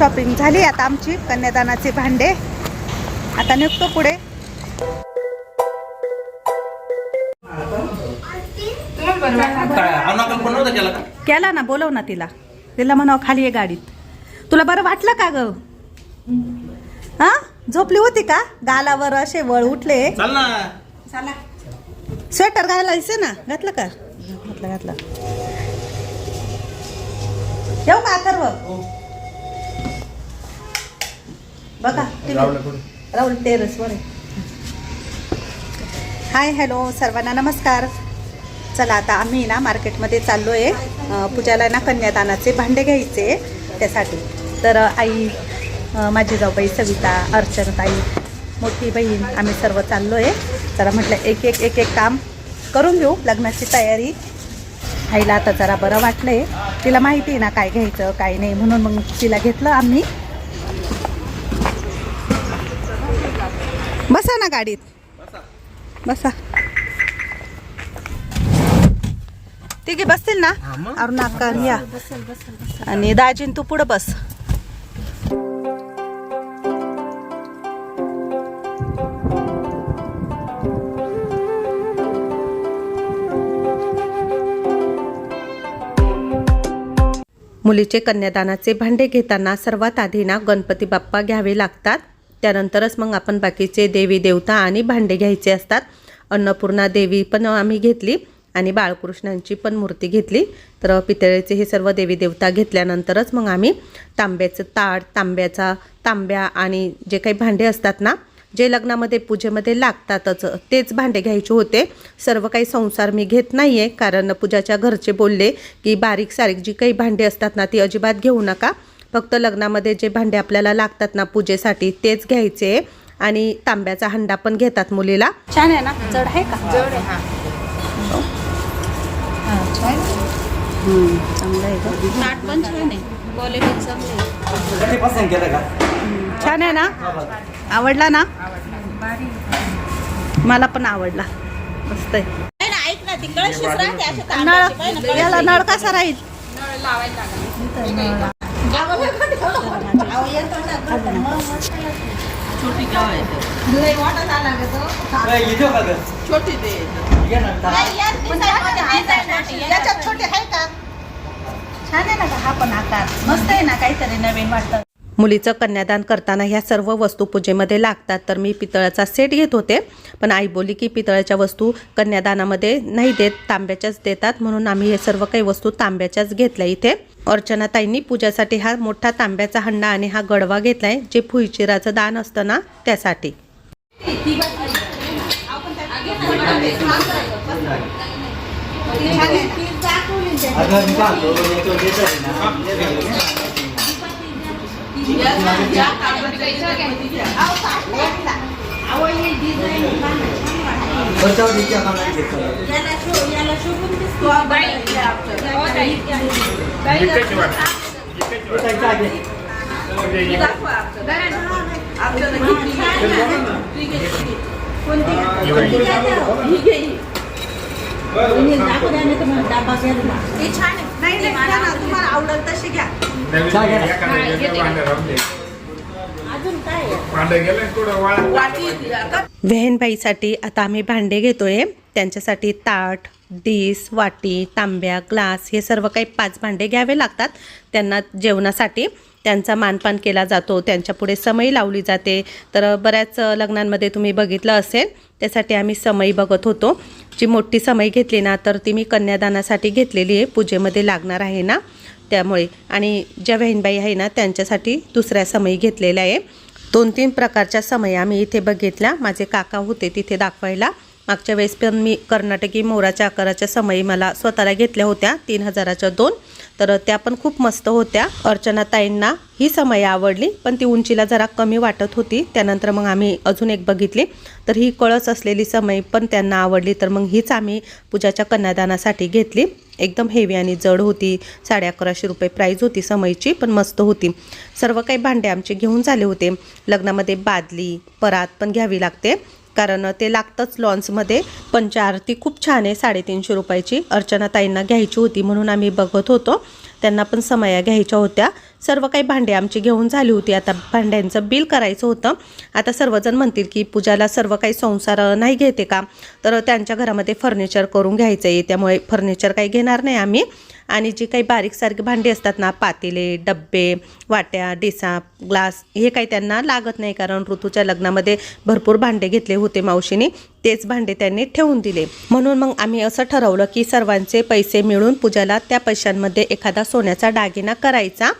Shopping झाली. आता आमची कन्यादानाचे भांडे. आता निघतो पुढे. केला ना बोलव ना तिला. तिला म्हणावं खाली आहे गाडीत. तुला बरं वाटलं का ग? हा? झोपली होती का? गालावर असे वळ उठले. स्वेटर घालायचं ना. घातलं का? घातलं घातलं. येऊ का अथर्व बघा राहुल टेरेस वर आहे. हाय हॅलो सर्वांना नमस्कार. चला आता आम्ही ना मार्केटमध्ये चाललो आहे पूजाला ना कन्यादानाचे भांडे घ्यायचे त्यासाठी. तर आई माझी जाऊबाई सविता अर्चनाताई मोठी बहीण आम्ही सर्व चाललो आहे जरा म्हटलं एक एक एक एक काम करून घेऊ लग्नाची तयारी. आईला आता जरा बरं वाटलंय. तिला माहिती आहे ना काय घ्यायचं काय नाही म्हणून मग तिला घेतलं आम्ही. बसा ना गाडीत. बसा. तिघे बसतील ना. अरुणाकर या. आणि दाजीन तू पुढं बस. मुलीचे कन्यादानाचे भांडे घेताना सर्वात आधी ना गणपती बाप्पा घ्यावे लागतात. त्यानंतरच मग आपण बाकीचे देवी देवता आणि भांडे घ्यायचे असतात. अन्नपूर्णा देवी पण आम्ही घेतली आणि बाळकृष्णांची पण मूर्ती घेतली. तर पितळेचे हे सर्व देवी देवता घेतल्यानंतरच मग आम्ही तांब्याचं ताट तांब्याचा तांब्या आणि जे काही भांडे असतात ना जे लग्नामध्ये पूजेमध्ये लागतातच तेच भांडे घ्यायचे होते. सर्व काही संसार मी घेत नाही आहे कारण पूजाच्या घरचे बोलले की बारीक सारीक जी काही भांडे असतात ना ती अजिबात घेऊ नका. फक्त लग्नामध्ये जे भांडे आपल्याला लागतात ना पूजेसाठी तेच घ्यायचे आणि तांब्याचा हंडा पण घेतात मुलीला. छान आहे ना? जड आहे का? जड आहे चांगलं आहे का ताट पण छान आहे. क्वालिटी चांगली आहे. कधी पसंत केलं का? छान आहे ना? आवडला ना? मला पण आवडला. मस्त आहे. नाही ना, ऐक ना ती कळशीच राहते अशी तांब्याची. पाहिजे ना, नळ कळशी. याला नळ कसा राहील? नळ लावायला लागला. अहो, येतो ना, करतो. मग मस्त आहे. लय मोठा झाला ग तो. काय घेतो का ग छोटी ते घे ना ता- नाही, यात design मध्ये design मोठी आहे. याच्यात छोटे आहे का छान आहे ना गं हा पण आकार मस्त आहे ना काहीतरी नवीन वाटतं मुलीचं कन्यादान करताना ह्या सर्व वस्तू पूजेमध्ये लागतात. तर मी पितळाचा सेट घेत होते पण आई बोली की पितळाच्या वस्तू कन्यादानामध्ये नाही देत तांब्याच्याच देतात. म्हणून आम्ही हे सर्व काही वस्तू तांब्याच्याच घेतल्या इथे. अर्चनाताईंनी पूजासाठी हा मोठा तांब्याचा हंडा आणि हा गडवा घेतलाय जे फुईचिराचं दान असतं ना त्यासाठी. अगं मी काय छान आहे. नाही नाही घ्या ना, तुम्हाला आवडेल तशी घ्या. व्हेनबाईसाठी आता आम्ही भांडे घेतोय. त्यांच्यासाठी ताट डिस वाटी तांब्या ग्लास हे सर्व काही पाच भांडे घ्यावे लागतात त्यांना जेवणासाठी. त्यांचा मानपान केला जातो त्यांच्यापुढे समई लावली जाते. तर बऱ्याच लग्नांमध्ये तुम्ही बघितलं असेल त्यासाठी आम्ही समई बघत होतो. जी मोठी समई घेतली ना तर ती मी कन्यादानासाठी घेतलेली आहे. पूजेमध्ये लागणार आहे ना त्यामुळे. आणि ज्या बहीणबाई आहे ना त्यांच्यासाठी दुसऱ्या समयी घेतलेल्या आहे. दोन तीन प्रकारच्या समय आम्ही इथे बघितल्या. माझे काका होते तिथे दाखवायला. मागच्या वेळेस पण मी कर्नाटकी मोराच्या आकाराच्या समयी मला स्वतःला घेतल्या होत्या तीन हजाराच्या दोन. तर त्या पण खूप मस्त होत्या. अर्चना ताईंना ही समय आवडली पण ती उंचीला जरा कमी वाटत होती. त्यानंतर मग आम्ही अजून एक बघितली. तर ही कळस असलेली समय पण त्यांना आवडली. तर मग हीच आम्ही पूजाच्या कन्यादानासाठी घेतली. एकदम हेवी आणि जड होती. साडे अकराशे रुपये प्राईज होती समयची पण मस्त होती. सर्व काही भांडे आमचे घेऊन झाले होते. लग्नामध्ये बादली परात पण घ्यावी लागते. कारण ते लागतंच लॉन्समध्ये. पंचारती खूप छान आहे साडेतीनशे रुपयाची. अर्चना ताईंना घ्यायची होती म्हणून आम्ही बघत होतो. त्यांना पण समया घ्यायच्या होत्या. सर्व काही भांडे आमची घेऊन झाली होती. आता भांड्यांचं बिल करायचं होतं. आता सर्वजण म्हणतील की पूजाला सर्व काही संसार नाही घेते का? तर त्यांच्या घरामध्ये फर्निचर करून घ्यायचं आहे त्यामुळे फर्निचर काही घेणार नाही आम्ही. आणि जी काही बारीकसारखी भांडी असतात ना पातेले डब्बे वाट्या डिसा ग्लास हे काही त्यांना लागत नाही कारण ऋतूच्या लग्नामध्ये भरपूर भांडे घेतले होते मावशीने. तेच भांडे त्यांनी ठेवून दिले. म्हणून मग आम्ही असं ठरवलं की सर्वांचे पैसे मिळून पूजाला त्या पैशांमध्ये एखादा सोन्याचा दागिना करायचा.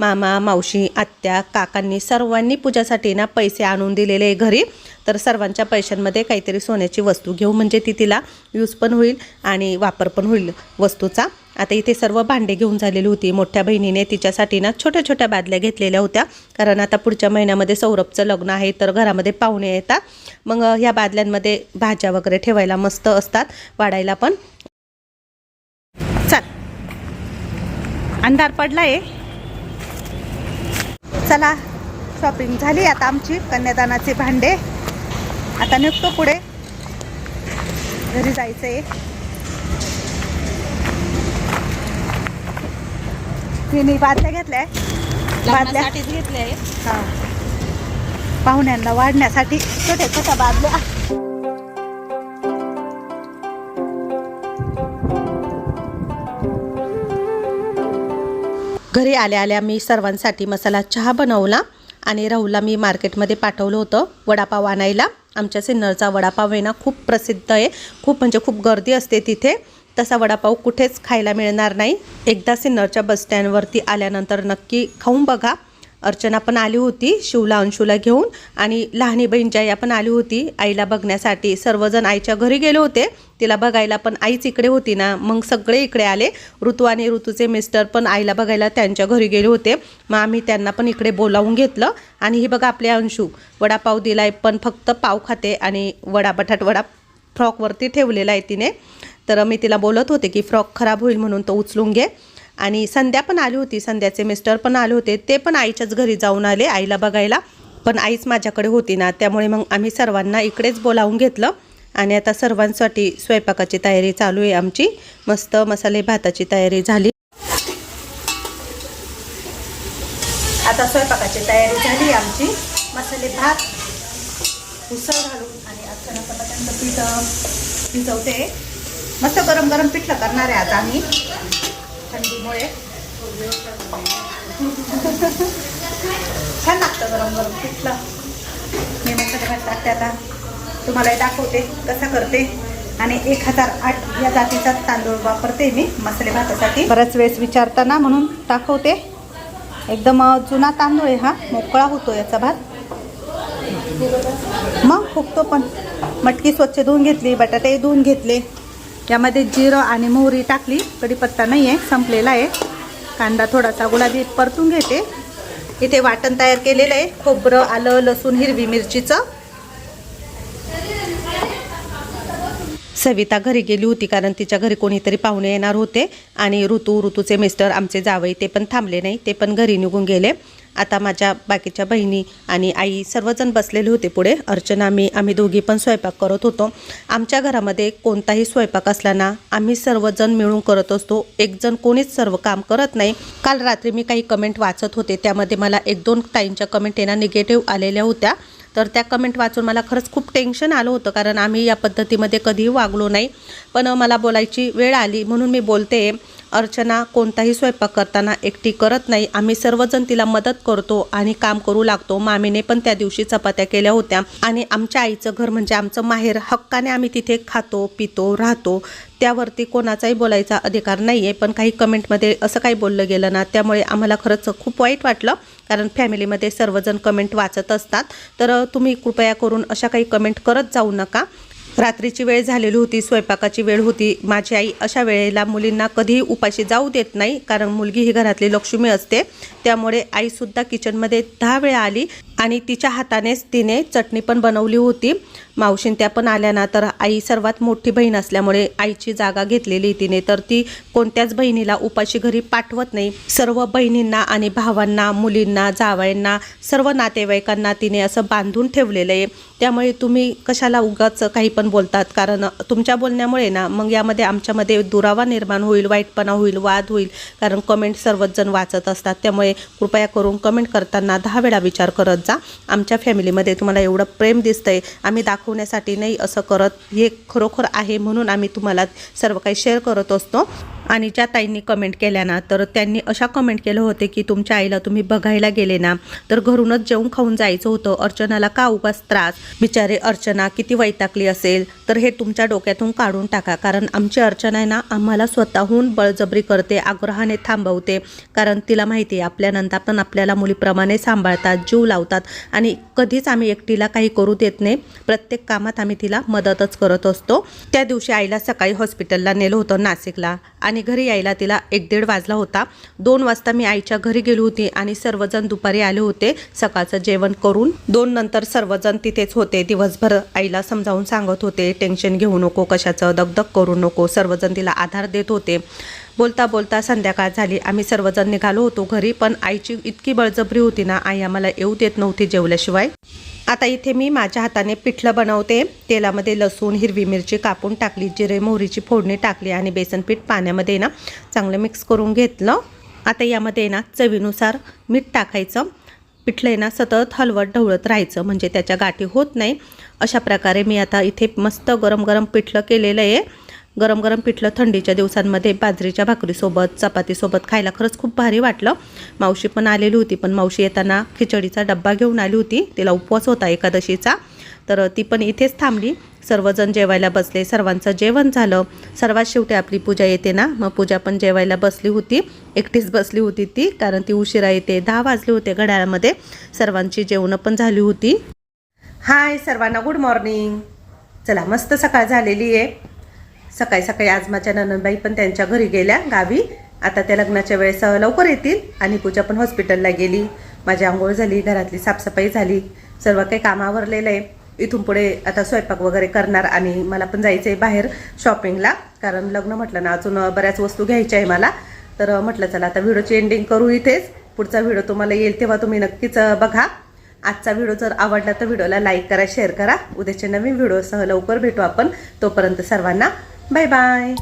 मामा मावशी आत्या काकांनी सर्वांनी पूजासाठी ना पैसे आणून दिलेले घरी. तर सर्वांच्या पैशांमध्ये काहीतरी सोन्याची वस्तू घेऊ म्हणजे ती तिला यूज पण होईल आणि वापर पण होईल वस्तूचा. आता इथे सर्व भांडे घेऊन झालेली होती. मोठ्या बहिणीने तिच्यासाठी ना छोट्या छोट्या बादल्या घेतलेल्या होत्या. कारण आता पुढच्या महिन्यामध्ये सौरभचं लग्न आहे तर घरामध्ये पाहुणे येतात. मग ह्या बादल्यांमध्ये भाज्या वगैरे ठेवायला मस्त असतात वाढायला पण. चल. अंधार पडला आहे चला शॉपिंग झाली आता आमची कन्यादानाचे भांडे. आता निघतो पुढे. घरी जायचं आहे जायचंय तिने बादल्या घेतल्या. बादल्या. लग्नासाठीच घेतले हा. पाहुण्यांना वाढण्यासाठी छोट्या छोट्या बादल्या. घरी आल्या आल्या मी सर्वांसाठी मसाला चहा बनवला आणि राहुलला मी मार्केटमध्ये पाठवलं होतं वडापाव आणायला. आमच्या सिन्नरचा वडापाव आहे ना खूप प्रसिद्ध आहे. खूप म्हणजे खूप गर्दी असते तिथे. तसा वडापाव कुठेच खायला मिळणार नाही. एकदा सिन्नरच्या बसस्टँडवरती आल्यानंतर नक्की खाऊन बघा. अर्चना पण आली होती शिवला अंशूला घेऊन. आणि लहानी बहीण जया पण आली होती आईला बघण्यासाठी. सर्वजण आईच्या घरी गेले होते. तिला बघायला पण आईच इकडे होती ना. मग सगळे इकडे आले. ऋतू आणि ऋतूचे मिस्टर पण आईला बघायला त्यांच्या घरी गेले होते. मग आम्ही त्यांना पण इकडे बोलावून घेतलं. आणि ही बघा आपले अंशू. वडापाव दिलाय पण फक्त पाव खाते आणि वडा बटाट वडा फ्रॉकवरती ठेवलेला आहे तिने. तर मी तिला बोलत होते की फ्रॉक खराब होईल म्हणून तो उचलून घे. आणि संध्या पण आली होती. संध्याचे मिस्टर पण आले होते. ते पण आईच्याच घरी जाऊन आले आईला बघायला. पण आईच माझ्याकडे होती ना. त्यामुळे मग आम्ही सर्वांना इकडेच बोलावून घेतलं. आणि आता सर्वांसाठी स्वयंपाकाची तयारी चालू आहे आमची. मस्त मसाले भाताची तयारी झाली. आता स्वयंपाकाची तयारी झाली आमची. मसाले भात उसळ घालून आणि आता पीठ भिजवते. मस्त गरम गरम पिठलं करणार आहे आता आम्ही. थंडीमुळे. छान लागतं गरम गरम पिठलं. मी मस्त भात टाकते आता. तुम्हाला दाखवते कसं करते. आणि एक हजार आठ या जातीचा तांदूळ वापरते मी मसाले भातासाठी. बऱ्याच वेळेस विचारताना म्हणून दाखवते. एकदम जुना तांदूळ आहे हा. मोकळा होतो याचा भात. मग फुगतो पण. मटकी स्वच्छ धुवून घेतली बटाटे धुवून घेतले. यामध्ये जिरं आणि मोहरी टाकली. कढीपत्ता नाही आहे संपलेला आहे. कांदा थोडासा गुलाबी परतून घेते. इथे वाटण तयार केलेलं आहे. खोबरं आलं लसूण हिरवी मिरचीचं. सविता घरी गेली होती कारण तिच्या घरी कोणीतरी पाहुणे येणार होते आणि ऋतू ऋतूचे मिस्टर आमचे जावई ते पण थांबले नाही. ते पण घरी निघून गेले. आता माझ्या बाकीच्या बहिणी आणि आई सर्वजण बसलेले होते पुढे. अर्चना मी आम्ही दोघी पण स्वयंपाक करत होतो. आमच्या घरामध्ये कोणताही स्वयंपाक असला ना आम्ही सर्वजण मिळून करत असतो. एकजण कोणीच सर्व काम करत नाही. काल रात्री मी काही कमेंट वाचत होते. त्यामध्ये मला एक दोन टाईमच्या कमेंट येणं निगेटिव्ह आलेल्या होत्या. तर त्या कमेंट वाचून मला खरंच खूप टेन्शन आलं होतं. कारण आम्ही या पद्धतीमध्ये कधीही वागलो नाही. पण मला बोलायची वेळ आली म्हणून मी बोलते. अर्चना कोणताही स्वयंपाक करताना एकटी करत नाही. आम्ही सर्वजण तिला मदत करतो आणि काम करू लागतो. मामीने पण त्या दिवशी चपात्या केल्या होत्या. आणि आमच्या आईचं घर म्हणजे आमचं माहेर. हक्काने आम्ही तिथे खातो पितो राहतो. त्यावरती कोणाचाही बोलायचा अधिकार नाही आहे पण काही कमेंटमध्ये असं काही बोललं गेलं ना त्यामुळे आम्हाला खरंच खूप वाईट वाटलं. कारण फॅमिलीमध्ये सर्वजण कमेंट वाचत असतात. तर तुम्ही कृपया करून अशा काही कमेंट करत जाऊ नका. रात्रीची वेळ झालेली होती स्वयंपाकाची वेळ होती. माझी आई अशा वेळेला मुलींना कधीही उपाशी जाऊ देत नाही कारण मुलगी ही घरातली लक्ष्मी असते. त्यामुळे आईसुद्धा किचनमध्ये दहा वेळा आली. आणि तिच्या हातानेच तिने चटणी पण बनवली होती. मावशीन त्या पण आल्या ना तर आई सर्वात मोठी बहीण असल्यामुळे आईची जागा घेतलेली तिने. तर ती कोणत्याच बहिणीला उपाशी घरी पाठवत नाही. सर्व बहिणींना आणि भावांना मुलींना जावयांना सर्व नातेवाईकांना तिने असं बांधून ठेवलेलं आहे. त्यामुळे तुम्ही कशाला उगाच काही पण बोलतात. कारण तुमच्या बोलण्यामुळे ना मग यामध्ये आमच्यामध्ये दुरावा निर्माण होईल वाईटपणा होईल वाद होईल. कारण कमेंट सर्वच जण वाचत असतात. त्यामुळे कृपया करून कमेंट करताना दहा वेळा विचार करत जा. आमच्या फॅमिलीमध्ये तुम्हाला एवढं प्रेम दिसतंय. आम्ही दाखवण्यासाठी नाही असं करत. हे खरोखर आहे म्हणून आम्ही तुम्हाला सर्व काही शेअर करत असतो. आणि ज्या ताईंनी कमेंट केल्या ना तर त्यांनी अशा कमेंट केलं होते की तुमच्या आईला तुम्ही बघायला गेले ना तर घरूनच जेवून खाऊन जायचं होतं. अर्चनाला का उगाच त्रास? बिचारे अर्चना किती वैतागली असेल तर हे तुमच्या डोक्यातून काढून टाका. कारण आमची अर्चना आहे ना आम्हाला स्वतःहून बळजबरी करते आग्रहाने थांबवते. कारण तिला माहिती आहे आपल्यानंतर पण आपल्याला मुलीप्रमाणे सांभाळतात जीव लावतात. आणि कधीच आम्ही एकटीला काही करू देत नाही. प्रत्येक कामात आम्ही तिला मदतच करत असतो. त्या दिवशी आईला सकाळी हॉस्पिटलला नेलं होतं नाशिकला. आणि घरी यायला तिला एक दीड वाजला होता. दोन वाजता मी आईच्या घरी गेली होती आणि सर्वजण दुपारी आले होते. सकाळचं जेवण करून दोन नंतर सर्वजण तिथेच होते. दिवसभर आईला समजावून सांगत होते टेन्शन घेऊ नको कशाचं? दगदग करू नको. सर्वजण तिला आधार देत होते. बोलता बोलता संध्याकाळ झाली. आम्ही सर्वजण निघालो होतो घरी पण आईची इतकी बळजबरी होती ना आई आम्हाला येऊ देत नव्हती जेवल्याशिवाय. आता इथे मी माझ्या हाताने पिठलं बनवते. तेलामध्ये लसूण हिरवी मिरची कापून टाकली जिरे मोहरीची फोडणी टाकली आणि बेसन पीठ पाण्यामध्ये ना चांगलं मिक्स करून घेतलं. आता यामध्ये ना चवीनुसार मीठ टाकायचं. पिठलं आहे ना सतत हलवत ढवळत राहायचं म्हणजे त्याच्या गाठी होत नाही. अशा प्रकारे मी आता इथे मस्त गरम गरम पिठलं केलेलं आहे. गरम गरम पिठलं थंडीच्या दिवसांमध्ये बाजरीच्या भाकरीसोबत चपातीसोबत खायला खरंच खूप भारी वाटलं. मावशी पण आलेली होती पण मावशी येताना खिचडीचा डब्बा घेऊन आली होती. तिला उपवास होता एकादशीचा. तर ती पण इथेच थांबली. सर्वजण जेवायला बसले. सर्वांचं जेवण झालं. सर्वात शेवटी आपली पूजा येते ना? मग पूजा पण जेवायला बसली होती. एकटीच बसली होती ती कारण ती उशिरा येते. दहा वाजले होते घड्याळामध्ये. सर्वांची जेवणं पण झाली होती. हाय सर्वांना गुड मॉर्निंग. चला मस्त सकाळ झालेली आहे. सकाळी सकाळी आज माझ्या ननंदबाई पण त्यांच्या घरी गेल्या गावी. आता त्या लग्नाच्या वेळेस लवकर येतील. आणि पूजा पण हॉस्पिटलला गेली. माझी आंघोळ झाली घरातली साफसफाई झाली. सर्व काही कामावरलेलं आहे. इथून पुढे आता स्वयंपाक वगैरे करणार आणि मला पण जायचं आहे बाहेर शॉपिंगला कारण लग्न म्हटलं ना अजून बऱ्याच वस्तू घ्यायच्या आहे मला. तर म्हटलं चला आता व्हिडिओची एंडिंग करू इथेच. पुढचा व्हिडिओ तुम्हाला येईल तेव्हा तुम्ही नक्कीच बघा. आजचा व्हिडिओ जर आवडला तर व्हिडिओला लाईक करा शेअर करा. उद्याच्या नवीन व्हिडिओसह लवकर भेटू आपण. तोपर्यंत सर्वांना 拜拜。